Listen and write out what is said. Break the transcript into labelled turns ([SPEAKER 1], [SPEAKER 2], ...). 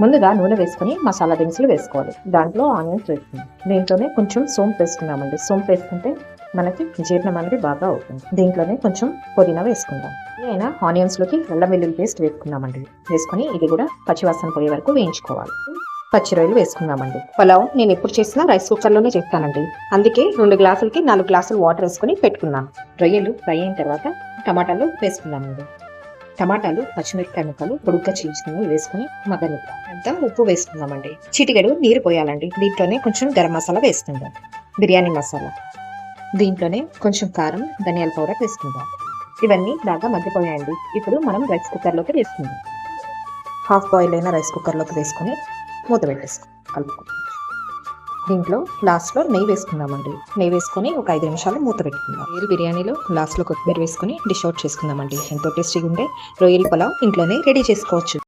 [SPEAKER 1] ముందుగా నూనె వేసుకుని మసాలా దినుసులు వేసుకోవాలి. దాంట్లో ఆనియన్స్ వేసుకుందాం. దీంట్లోనే కొంచెం సోంపు వేసుకుందామండి. సోంపు వేసుకుంటే మనకి జీర్ణం అనేది బాగా అవుతుంది. దీంట్లోనే కొంచెం పుదీనా వేసుకుందాం. అయినా ఆనియన్స్లోకి వెల్లం అల్లం వెల్లుల్లి పేస్ట్ వేసుకుందామండి. వేసుకొని ఇది కూడా పచ్చివాసన పోయే వరకు వేయించుకోవాలి. పచ్చి రొయ్యలు వేసుకుందామండి. పలావ్ నేను ఎప్పుడు చేసినా రైస్ కుక్కర్లోనే చేస్తానండి. అందుకే రెండు గ్లాసులకి నాలుగు గ్లాసులు వాటర్ వేసుకొని పెట్టుకున్నాను. రొయ్యలు ఫ్రై అయిన తర్వాత టమాటాలు వేసుకుందామండి. టమాటాలు పచ్చిమిరపకాయ ముక్కలు పొడుగ్గా చీల్చుకుని వేసుకుని మగ్గనిద్దాం. అంతా ఉప్పు వేసుకుందామండి. చిటికెడు నీరు పోయాలండి. దీంట్లోనే కొంచెం గరం మసాలా వేసుకుందాం. బిర్యానీ మసాలా. దీంట్లోనే కొంచెం కారం ధనియాల పౌడర్ వేసుకుందాం. ఇవన్నీ బాగా మగ్గిపోయాయండి. ఇప్పుడు మనం రైస్ కుక్కర్లోకి వేసుకుందాం. హాఫ్ బాయిల్ అయిన రైస్ కుక్కర్లోకి వేసుకొని మూత పెట్టేసుకుందాం కలుపుకుందాం దీంట్లో లాస్ట్లో నెయ్యి వేసుకుందామండి. నెయ్యి వేసుకొని ఒక ఐదు నిమిషాలు మూత పెట్టుకుందాం. రొయ్యల బిర్యానీలో లాస్ట్లో కొత్తిమీర వేసుకొని డిష్ అవుట్ చేసుకుందామండి. ఎంతో టేస్టీగా ఉండే రొయ్యల పులావ్ ఇంట్లోనే రెడీ చేసుకోవచ్చు.